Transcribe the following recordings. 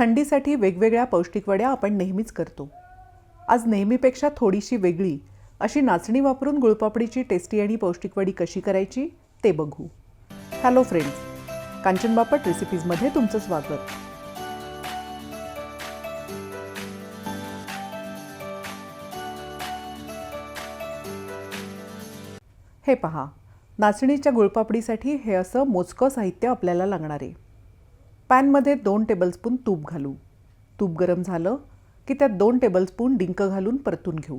थंडीसाठी वेगवेगळ्या पौष्टिक वड्या आपण नेहमीच करतो. आज नेहमीपेक्षा थोडीशी वेगळी अशी नाचणी वापरून गुळपापडीची टेस्टी आणि पौष्टिक वडी कशी करायची ते बघू. हॅलो फ्रेंड्स कांचन बापट रेसिपीजमध्ये तुमचं स्वागत. हे पहा नाचणीच्या गुळपापडीसाठी हे असं मोजकं साहित्य आपल्याला लागणार आहे. पॅनमध्ये दोन टेबलस्पून तूप घालू. तूप गरम झालं की त्यात दोन टेबलस्पून डिंक घालून परतून घेऊ.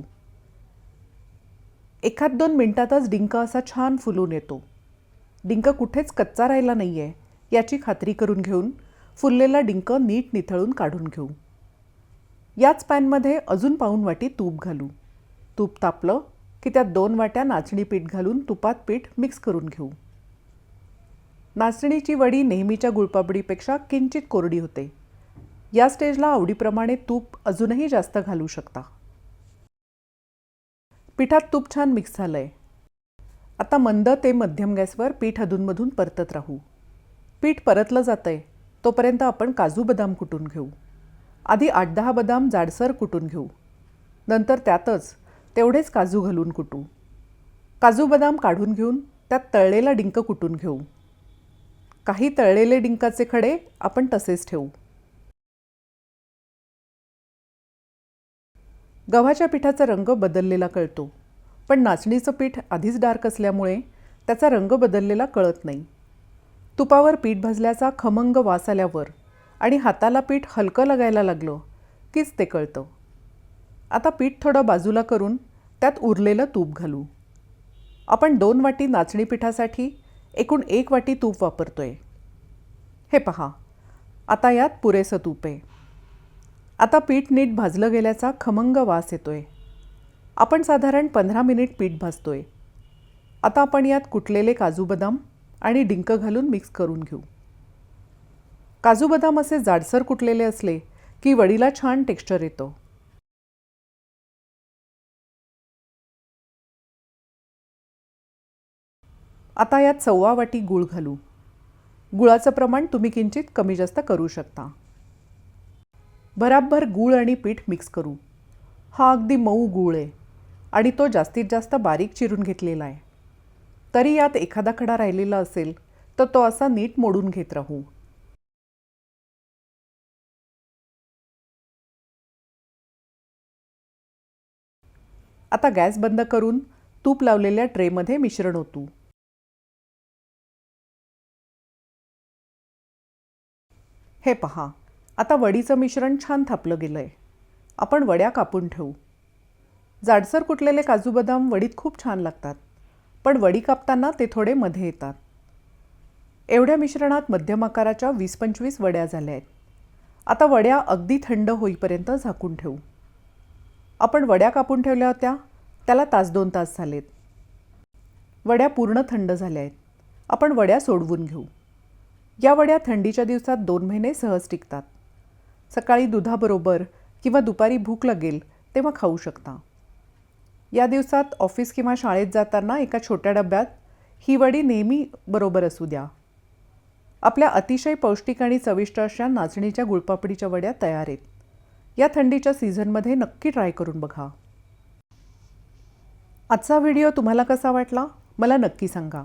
एखाद दोन मिनटातच डिंक असा छान फुलून येतो. डिंक कुठेच कच्चा राहिला नाही आहे याची खात्री करून घेऊन फुललेला डिंक नीट निथळून काढून घेऊ. याच पॅनमध्ये अजून पाऊन वाटी तूप घालू. तूप तापलं की त्यात दोन वाट्या नाचणी पीठ घालून तुपात पीठ मिक्स करून घेऊ. नाचणीची वडी नेहमीच्या गुळपापडीपेक्षा किंचित कोरडी होते. या स्टेजला आवडीप्रमाणे तूप अजूनही जास्त घालू शकता. पिठात तूप छान मिक्स झालं आहे आता मंद ते मध्यम गॅसवर पीठ अधूनमधून परतत राहू. पीठ परतलं जातं आहे तोपर्यंत आपण काजू बदाम कुटून घेऊ. आधी आठ दहा बदाम जाडसर कुटून घेऊ. नंतर त्यातच तेवढेच काजू घालून कुटू. काजू बदाम काढून घेऊन त्यात तळलेला डिंक कुटून घेऊ. काही तळलेले डिंकाचे खडे आपण तसेच ठेवू. गव्हाच्या पिठाचा रंग बदललेला कळतो पण नाचणीचं पीठ आधीच डार्क असल्यामुळे त्याचा रंग बदललेला कळत नाही. तुपावर पीठ भाजल्याचा खमंग वास आल्यावर आणि हाताला पीठ हलकं लागायला लागलं कीच ते कळतं. आता पीठ थोडं बाजूला करून त्यात उरलेलं तूप घालू. आपण दोन वाटी नाचणी पिठासाठी एकूण एक वाटी तूप वापरतो आहे हे पहा आता यात पुरेसं तूप आहे. आता पीठ नीट भाजलं गेल्याचा खमंग वास येतो आहे आपण साधारण पंधरा मिनिट पीठ भाजतो आहे आता आपण यात कुटलेले काजू बदाम आणि डिंक घालून मिक्स करून घेऊ. काजू बदाम असे जाडसर कुटलेले असले की वडीला छान टेक्स्चर येतो. आता यात सव्वा वाटी गूळ घालू. गुळाचं प्रमाण तुम्ही किंचित कमी जास्त करू शकता. भराभर गूळ आणि पीठ मिक्स करू. हा अगदी मऊ गूळ आहे आणि तो जास्तीत जास्त बारीक चिरून घेतलेला आहे. तरी यात एखादा खडा राहिलेला असेल तर तो असा नीट मोडून घेत राहू. आता गॅस बंद करून तूप लावलेल्या ट्रेमध्ये मिश्रण ओतू. हे पहा आता वडीचं मिश्रण छान थापलं गेलं आहे आपण वड्या कापून ठेवू. जाडसर कुटलेले काजू बदाम वडीत खूप छान लागतात पण वडी कापताना ते थोडे मध्ये येतात. एवढ्या मिश्रणात मध्यम आकाराच्या वीस पंचवीस वड्या झाल्या आहेत. आता वड्या अगदी थंड होईपर्यंत झाकून ठेवू. आपण वड्या कापून ठेवल्या होत्या त्याला तास दोन तास झालेत. वड्या पूर्ण थंड झाल्या आहेत. आपण वड्या सोडवून घेऊ. या वड्या थंडीच्या दिवसात दोन महिने सहज टिकतात. सकाळी दुधाबरोबर किंवा दुपारी भूक लागेल तेव्हा खाऊ शकता. या दिवसात ऑफिस किंवा शाळेत जाताना एका छोट्या डब्यात ही वडी नेहमी बरोबर असू द्या. आपल्या अतिशय पौष्टिक आणि चविष्ट अशा नाचणीच्या गुळपापडीच्या वड्या तयार आहेत. या थंडीच्या सीझनमध्ये नक्की ट्राय करून बघा. आजचा व्हिडिओ तुम्हाला कसा वाटला? मला नक्की सांगा.